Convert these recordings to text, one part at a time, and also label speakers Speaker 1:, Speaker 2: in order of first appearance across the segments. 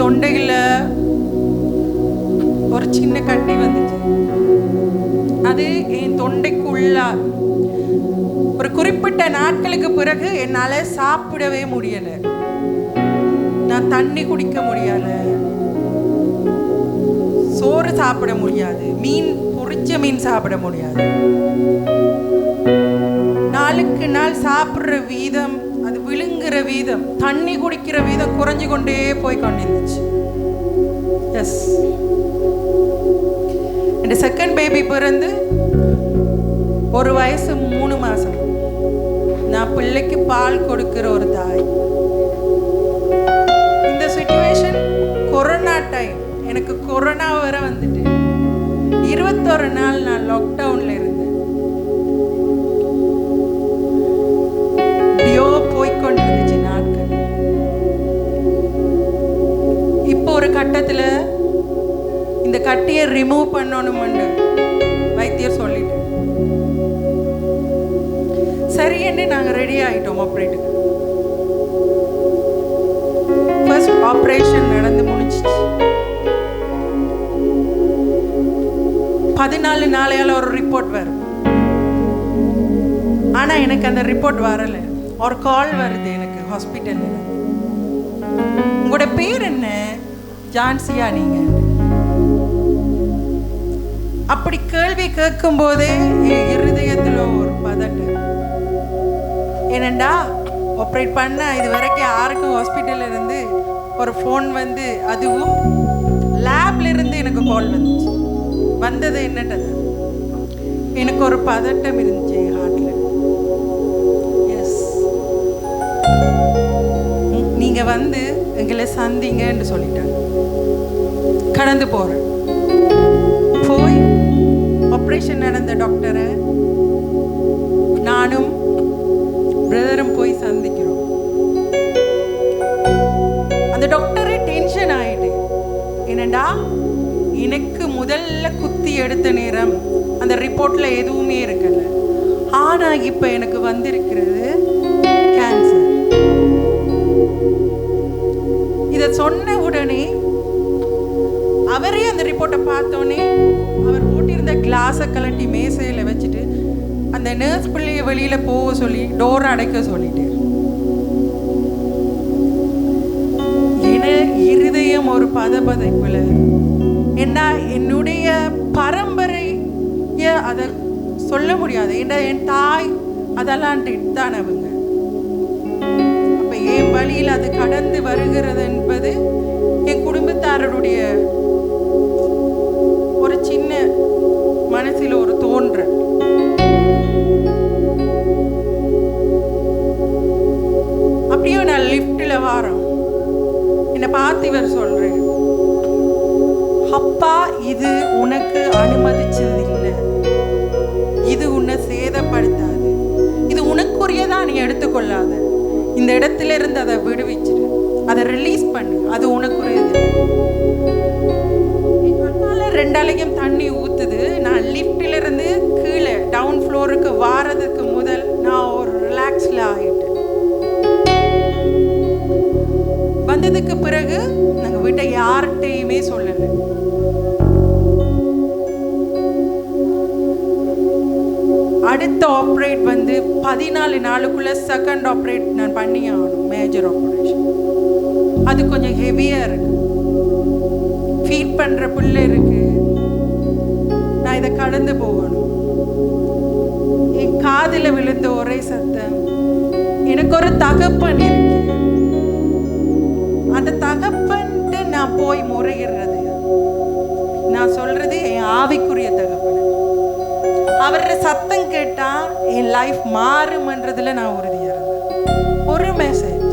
Speaker 1: தொண்டையில் ஒரு சின்ன கட்டி வந்துச்சு. அது என் தொண்டைக்குள்ள. ஒரு குறிப்பிட்ட நாட்களுக்கு பிறகு என்னால் சாப்பிடவே முடியலை. நான் தண்ணி குடிக்க முடியல. சோறு சாப்பிட முடியாது. மீன் பொறிச்ச மீன் சாப்பிட முடியாது. நாளுக்கு நாள் சாப்பிட்ற வீதம் அது வீதம் தண்ணி குடிக்கிற வீதம் குறைஞ்சு கொண்டே போய் கொண்டிருந்துச்சு. எஸ் என் செகண்ட் பேபி பிறந்து ஒரு வயசு மூணு மாசம். நான் பிள்ளைக்கு பால் கொடுக்கிற ஒரு தாய். இந்த சுச்சுவேஷன் கொரோனா டைம் எனக்கு கொரோனா வர வந்துட்டு. இருபத்தொரு நாள் நான் லாக்டவுன் பண்ணணும்னு வைத்தியர் சொல்லிட்டு. சரின்னு நாங்கள் ரெடி ஆகிட்டோம் ஆப்ரேட்டுக்கு ஃபர்ஸ்ட் ஆப்ரேஷன் நடந்து முடிஞ்சிச்சு. பதினாலு நாளையால் ஒரு ரிப்போர்ட் வரும். ஆனா எனக்கு அந்த ரிப்போர்ட் வரலை. ஒரு கால் வருது எனக்கு ஹாஸ்பிட்டலில் உங்களோட பேர் என்ன? ஜான்சியா நீங்க. அப்படி கேள்வி கேட்கும் போதே என் இருதயத்துல ஒரு பதட்டம். ஏனண்டா ஆப்ரேட் பண்ண இது வரைக்கும் யாருக்கும் ஹாஸ்பிட்டல்ல இருந்து ஒரு ஃபோன் வந்து அதுவும் லேப்ல இருந்து எனக்கு கால் வந்துச்சு. வந்தது என்னட்டது எனக்கு ஒரு பதட்டம் இருந்துச்சு என் ஹார்ட்ல எஸ் நீங்க வந்து எங்களை சந்திங்கன்னு சொல்லிட்டாங்க. கடந்து போறேன். போய் டாக்டரை நானும் பிரதரும் போய் சந்திக்கிறோம். அந்த டாக்டரே டென்ஷன் ஆயிட்டு என்னடா எனக்கு முதல்ல குத்தி எடுத்த நேரம் அந்த ரிப்போர்ட்ல எதுவுமே இருக்கல. ஆனா இப்ப எனக்கு வந்திருக்கிறது கேன்சர் இத சொன்ன உடனே அவரே அந்த ரிப்போர்ட்டை பார்த்தோன்னே அவர் போட்டிருந்த கிளாஸை கலட்டி மேசையில் வச்சுட்டு அந்த நர்ஸ் பிள்ளையை வெளியில் போக சொல்லி டோரை அடைக்க சொல்லிட்டு. என இருதயம் ஒரு பதபதைப்புல. ஏன்னா என்னுடைய பரம்பரைய அதை சொல்ல முடியாது. ஏன்னா என் தாய் அதெல்லாம் தான் அவங்க. அப்ப என் வழியில் அது கடந்து வருகிறது என்பது என் குடும்பத்தாரருடைய என்னை இவர் அப்பா இது உனக்கு அனுமதிச்சது இல்லை இது உன்னை சேதப்படுத்தாது. இது உனக்குரியதா நீ எடுத்துக்கொள்ளாத. இந்த இடத்துல இருந்து அதை விடுவிச்சிடு அதை ரிலீஸ் பண்ணு. அது உனக்குரியது. ரெண்டாலையும் தண்ணி ஊத்துது. நான் லிஃப்ட்ல இருந்து கீழே டவுன் ஃப்ளோருக்கு வாரதுக்கு முதல் நான் ஒரு ரிலாக்ஸ்ல ஆகிட்டேன் வந்ததுக்கு பிறகு நாங்க வீட்டை யார்கிட்டையுமே சொல்லலை. அடுத்த ஆப்ரேட் வந்து பதினாலு நாளுக்குள்ள செகண்ட் ஆப்ரேட் நான் பண்ணி ஆகணும் மேஜர் ஆப்ரேஷன் அது கொஞ்சம் ஹெவியாக இருக்கு. ஃபீட் பண்ணுற பிள்ளை இருக்கு. நான் இதை கடந்து போகணும். என் காதில் விழுந்த ஒரே சத்தம். எனக்கு ஒரு தகப்பன் இருக்கு அவரோட சத்தம் கேட்டா என் லைஃப் மாறுமன்றதுல நான் உறுதியா இருந்தேன். ஒரு மெசேஜ்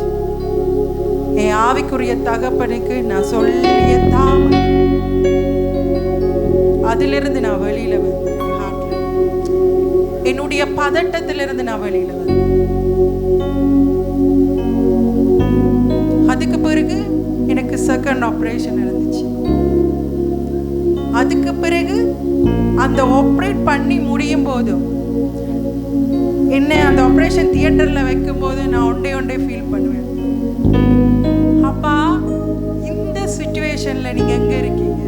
Speaker 1: என் ஆவிக்குரிய தகப்பனுக்கு நான் சொல்லிய தாம. அதிலிருந்து நான் வெளியில வந்தேன் என்னுடைய பதட்டத்திலிருந்து நான் வெளியில வந்தேன். அந்த ஆப்ரேட் பண்ணி முடியும் போதும் என்ன அந்த ஆப்ரேஷன் தியேட்டர்ல வைக்கும் போது நான் ஒண்டே ஒண்டே ஃபீல் பண்ணுவேன். அப்பா இந்த சுச்சுவேஷன்ல நீங்க எங்க இருக்கீங்க?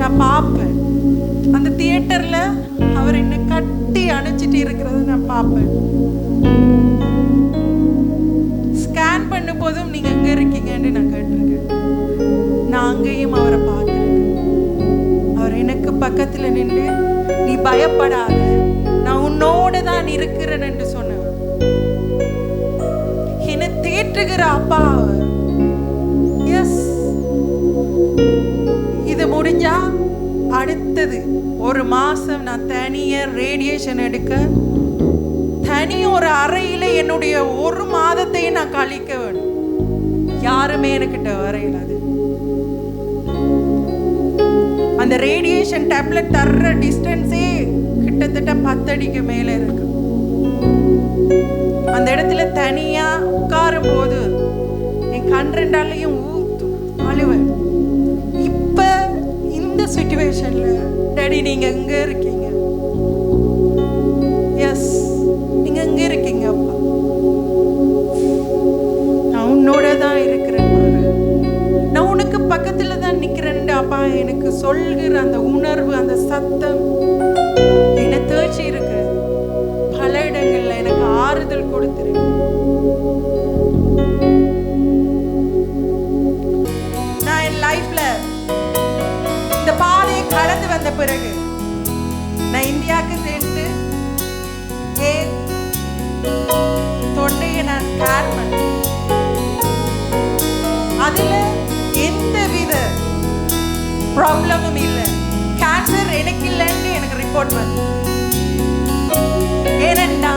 Speaker 1: நான் பார்ப்பேன். அந்த தியேட்டர்ல அவர் என்ன கட்டி அணைச்சிட்டு இருக்கிறத நான் பார்ப்பேன். ஸ்கேன் பண்ணும் போதும் நீங்க எங்க இருக்கீங்கன்னு நான் கேட்டிருக்கேன். நான் அங்கேயும் அவரை பார்த்திருக்கேன் பக்கத்துல நின்று நீ பயப்படாத நான் உன்னோட தான் இருக்கிறேன் என்று சொன்னவர். என்னை தேற்றுகிற அப்பா எஸ் இது முடிஞ்சா அடுத்தது ஒரு மாசம் நான் தனிய ரேடியேஷன் எடுக்க தனி ஒரு அறையில என்னுடைய ஒரு மாதத்தையும் நான் கழிக்க வேணும். யாருமே எனக்கிட்ட வரையிலாது அந்த ரேடியேஷன் டேப்லெட் தர்ற டிஸ்டன்ஸே கிட்டத்தட்ட பத்தடிக்கு மேல இருக்கு. அந்த இடத்துல தனியா உட்காரும் போது என் கண் ரெண்டாலையும் ஊத்தும் அழுவேன். இப்ப இந்த சுச்சுவேஷன்ல டேடி நீங்க எங்க இருக்கீங்க? எஸ் நீங்க எங்க இருக்கீங்க? அப்பா எனக்கு சொல்கிற அந்த உணர்வு அந்த சத்தம் என்னை தேய்ச்சி இருக்கு. பல இடங்கள்ல எனக்கு ஆறுதல் கொடுத்துருக்கு. நான் என் லைஃப்ல இந்த பாதையை கடந்து வந்த பிறகு நான் இந்தியாவுக்கு சென்று ஏன் தொண்டையை நான் கேர் பண்ணேன். அதுல எந்த வித ப்ராப்ளமும் இல்லை. கேன்சர் எனக்கு இல்லைன்னு எனக்கு ரிப்போர்ட் வந்து ஏனண்டா